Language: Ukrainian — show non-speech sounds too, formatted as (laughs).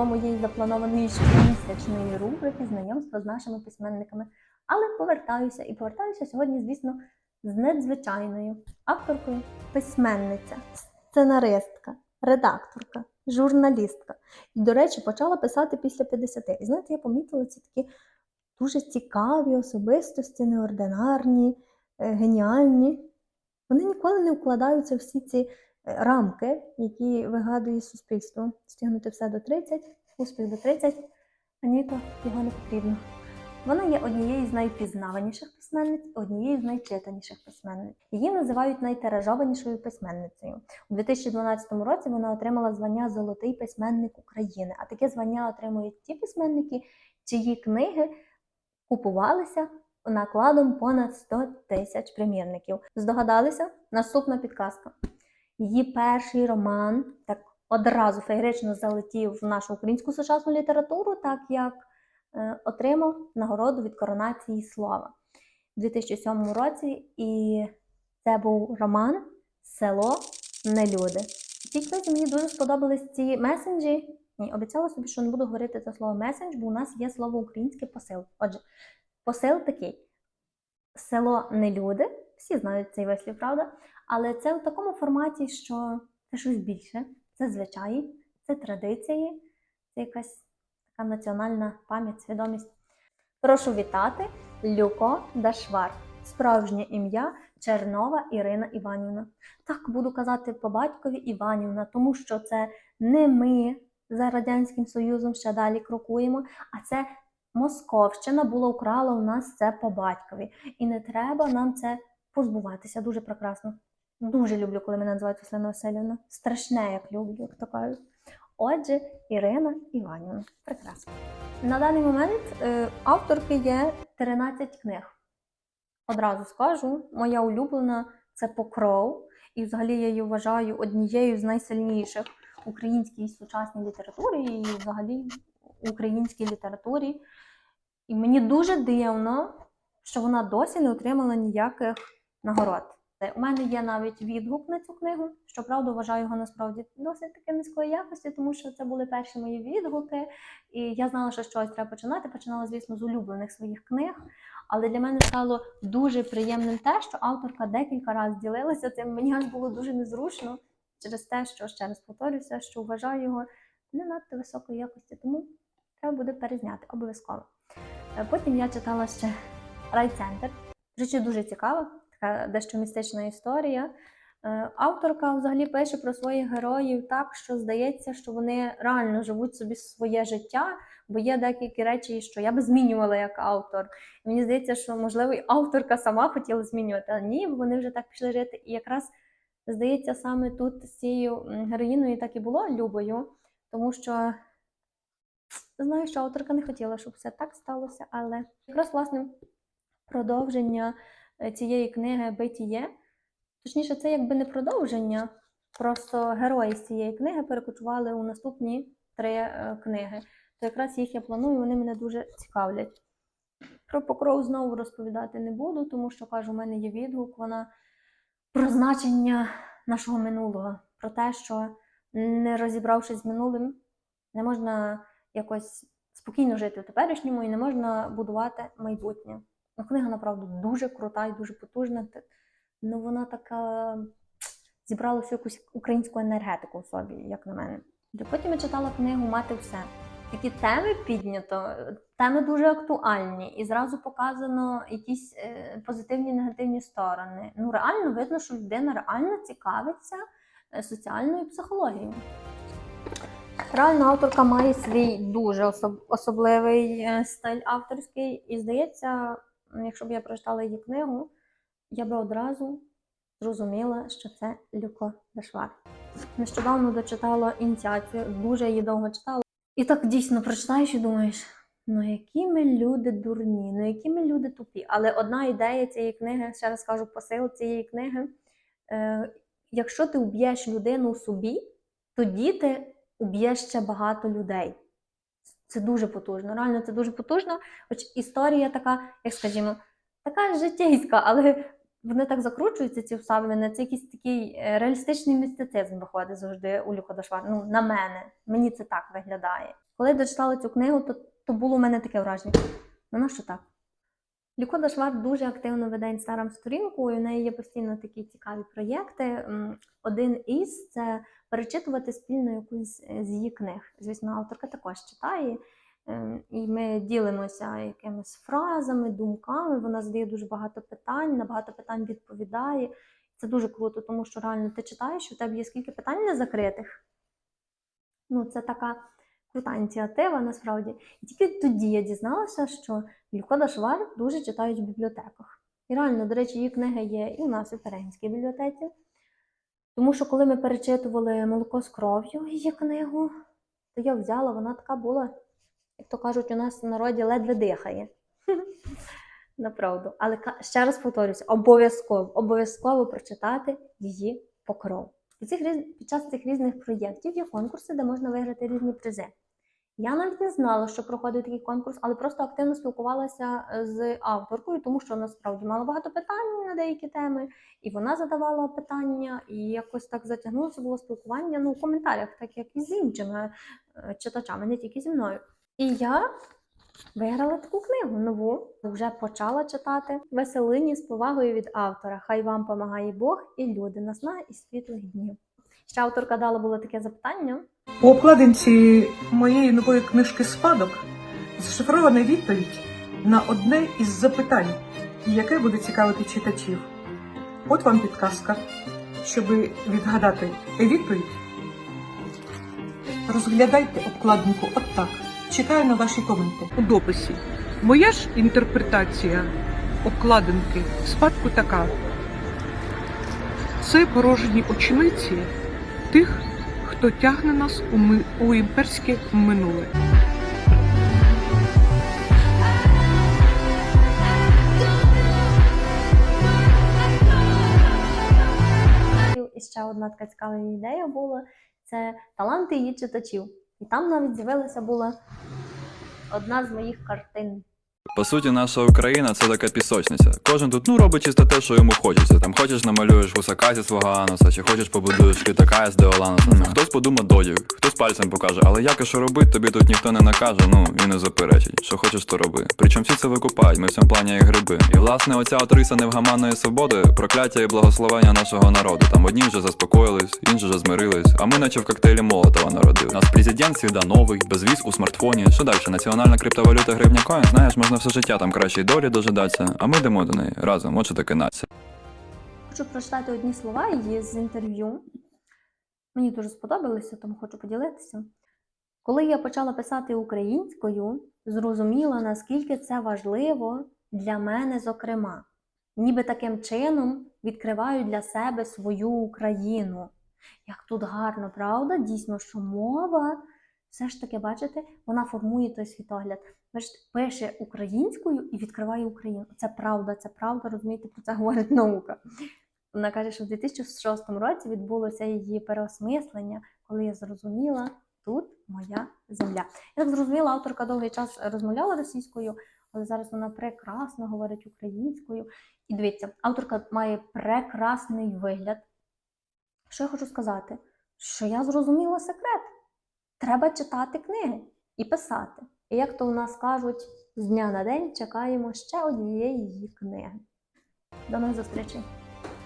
було моєї запланованої щомісячної рубрики знайомства з нашими письменниками. Але повертаюся і повертаюся сьогодні, звісно, з надзвичайною авторкою, письменниця, сценаристка, редакторка, журналістка. І, до речі, почала писати після 50. І знаєте, я помітила ці такі дуже цікаві особистості, неординарні, е, геніальні. Вони ніколи не вкладаються всі ці рамки, які вигадує суспільство. Стягнути все до 30, успіх до 30, а ніко його не потрібно. Вона є однією з найпізнаваніших письменниць, однією з найчитаніших письменниць. Її називають найтиражованішою письменницею. У 2012 році вона отримала звання Золотий письменник України. А таке звання отримують ті письменники, чиї книги купувалися накладом понад 100 тисяч примірників. Здогадалися? Наступна підказка. Її перший роман так одразу феєрично залетів в нашу українську сучасну літературу, так як е, отримав нагороду від коронації слова у 2007 році. І це був роман Село Нелюди. В цій книзі мені дуже сподобались ці месенджі. Ні, обіцяла собі, що не буду говорити це слово месендж, бо у нас є слово українське посил. Отже, посил такий: село не люди, всі знають цей вислів, правда? Але це в такому форматі, що це щось більше, це звичаї, це традиції, це якась така національна пам'ять, свідомість. Прошу вітати Люко Дашвар, справжнє ім'я Чернова Ірина Іванівна. Так буду казати по батькові Іванівна, тому що це не ми за Радянським Союзом ще далі крокуємо, а це Московщина була украла у нас це по батькові. І не треба нам це позбуватися. Дуже прекрасно. Дуже люблю, коли мене називають Василина Васильівна. Страшне, як люблю, як то кажуть. Отже, Ірина Іванівна. Прекрасно. На даний момент е, авторки є 13 книг. Одразу скажу, моя улюблена це Покров. І взагалі я її вважаю однією з найсильніших в українській сучасній літературі і взагалі українській літературі. І мені дуже дивно, що вона досі не отримала ніяких нагород. Е, У мене є навіть відгук на цю книгу. Щоправда, вважаю його насправді досить таки низької якості, тому що це були перші мої відгуки. І я знала, що щось треба починати. Починала, звісно, з улюблених своїх книг. Але для мене стало дуже приємним те, що авторка декілька разів ділилася цим. Мені аж було дуже незручно через те, що ще раз повторюся, що вважаю його не надто високої якості, тому треба буде перезняти обов'язково. Е, Потім я читала ще райцентр. Речі, дуже цікава, така дещо містична історія. Е, Авторка взагалі пише про своїх героїв так, що здається, що вони реально живуть собі своє життя, бо є деякі речі, що я би змінювала як автор. І мені здається, що можливо і авторка сама хотіла змінювати, а ні, бо вони вже так пішли жити. І якраз здається, саме тут з цією героїною так і було Любою, тому що знаю, що авторка не хотіла, щоб все так сталося, але якраз власне продовження цієї книги Битіє. Точніше, це якби не продовження, просто герої з цієї книги перекочували у наступні три е, книги. То якраз їх я планую, вони мене дуже цікавлять. Про покров знову розповідати не буду, тому що кажу, у мене є відгук. Вона про значення нашого минулого, про те, що не розібравшись з минулим, не можна якось спокійно жити в теперішньому і не можна будувати майбутнє. Ну, книга, направду, дуже крута і дуже потужна. Ну, вона така зібрала всю якусь українську енергетику в собі, як на мене. Потім я читала книгу Мати все. Такі теми піднято, теми дуже актуальні, і зразу показано якісь е, позитивні негативні сторони. Ну, реально видно, що людина реально цікавиться е, соціальною психологією. Реально авторка має свій дуже особ- особливий е, стиль авторський, і здається, якщо б я прочитала її книгу, я би одразу зрозуміла, що це Люко Дешвар. Нещодавно дочитала ініціацію, дуже її довго читала. І так дійсно прочитаєш і думаєш, ну які ми люди дурні, ну які ми люди тупі. Але одна ідея цієї книги, ще раз кажу, посил цієї книги. Е, якщо ти вб'єш людину собі, тоді ти уб'єш ще багато людей. Це дуже потужно. Реально, це дуже потужно. Хоч історія така, як скажімо, така життєйська, але вони так закручуються, ці обставини, це якийсь такий е, реалістичний містицизм виходить завжди у Люко Ну, на мене. Мені це так виглядає. Коли я дочитала цю книгу, то, то було у мене таке враження. Ну, на що так? Ліко Дашвар дуже активно веде інстаграм сторінку, і в неї є постійно такі цікаві проєкти. Один із це перечитувати спільно якусь е, з її книг. Звісно, авторка також читає. Ем, І ми ділимося якимись фразами, думками. Вона задає дуже багато питань, на багато питань відповідає. Це дуже круто, тому що реально ти читаєш, у тебе є скільки питань не закритих. Ну, це така крута ініціатива насправді. І тільки тоді я дізналася, що Люкода Швар дуже читають в бібліотеках. І реально, до речі, її книги є і у нас у Перенській бібліотеці. Тому що коли ми перечитували молоко з кров'ю її книгу, то я взяла, вона така була, як то кажуть, у нас в народі ледве дихає. (laughs) Направду. Але ще раз повторюся, обов'язково, обов'язково прочитати її покров. Під, цих, під час цих різних проєктів є конкурси, де можна виграти різні призи. Я навіть не знала, що проходить такий конкурс, але просто активно спілкувалася е, з авторкою, тому що насправді мала багато питань на деякі теми, і вона задавала питання, і якось так затягнулося було спілкування ну, в коментарях, так як і з іншими е, читачами, не тільки зі мною. І я виграла таку книгу нову, вже почала читати Веселині з повагою від автора. Хай вам помагає Бог і люди, насна і світлих днів. Ще авторка дала було таке запитання. У обкладинці моєї нової книжки Спадок зашифрована відповідь на одне із запитань, яке буде цікавити читачів. От вам підказка. Щоб відгадати відповідь, розглядайте обкладинку от так. Чекаю на ваші коменти. У дописі. Моя ж інтерпретація обкладинки спадку така. Це порожні очниці тих, хто тягне нас у, ми, у імперське минуле. І ще одна така цікава ідея була це таланти її читачів. І там навіть з'явилася була одна з моїх картин. По суті, наша Україна це така пісочниця. Кожен тут ну робить чисто те, що йому хочеться. Там хочеш намалюєш гусака зі свого ануса, чи хочеш побудуєш літака з Деолануса. Хтось подумає додік, хтось пальцем покаже, але як і що робить, тобі тут ніхто не накаже, ну і не заперечить. Що хочеш, то роби. Причому всі це викупають, ми в цьому плані як гриби. І власне оця от риса невгаманної свободи, прокляття і благословення нашого народу. Там одні вже заспокоїлись, інші вже змирились, а ми наче в коктейлі Молотова народили. Нас президент всегда новий, безвіз у смартфоні. Що далі? Національна криптовалюта гривня коін, знаєш, можна все життя там кращої долі дожидатися, а ми йдемо до неї разом. От що таке нація. Хочу прочитати одні слова її з інтерв'ю. Мені дуже сподобалося, тому хочу поділитися. Коли я почала писати українською, зрозуміла, наскільки це важливо для мене, зокрема. Ніби таким чином відкриваю для себе свою Україну. Як тут гарно, правда? Дійсно, що мова, все ж таки, бачите, вона формує той світогляд. Бачите, пише українською і відкриває Україну. Це правда, це правда, розумієте, про це говорить наука. Вона каже, що в 2006 році відбулося її переосмислення, коли я зрозуміла, тут моя земля. Я так зрозуміла, авторка довгий час розмовляла російською, але зараз вона прекрасно говорить українською. І дивіться, авторка має прекрасний вигляд. Що я хочу сказати? Що я зрозуміла секрет. Треба читати книги і писати. І як то у нас кажуть, з дня на день чекаємо ще однієї її книги. До нових зустрічей!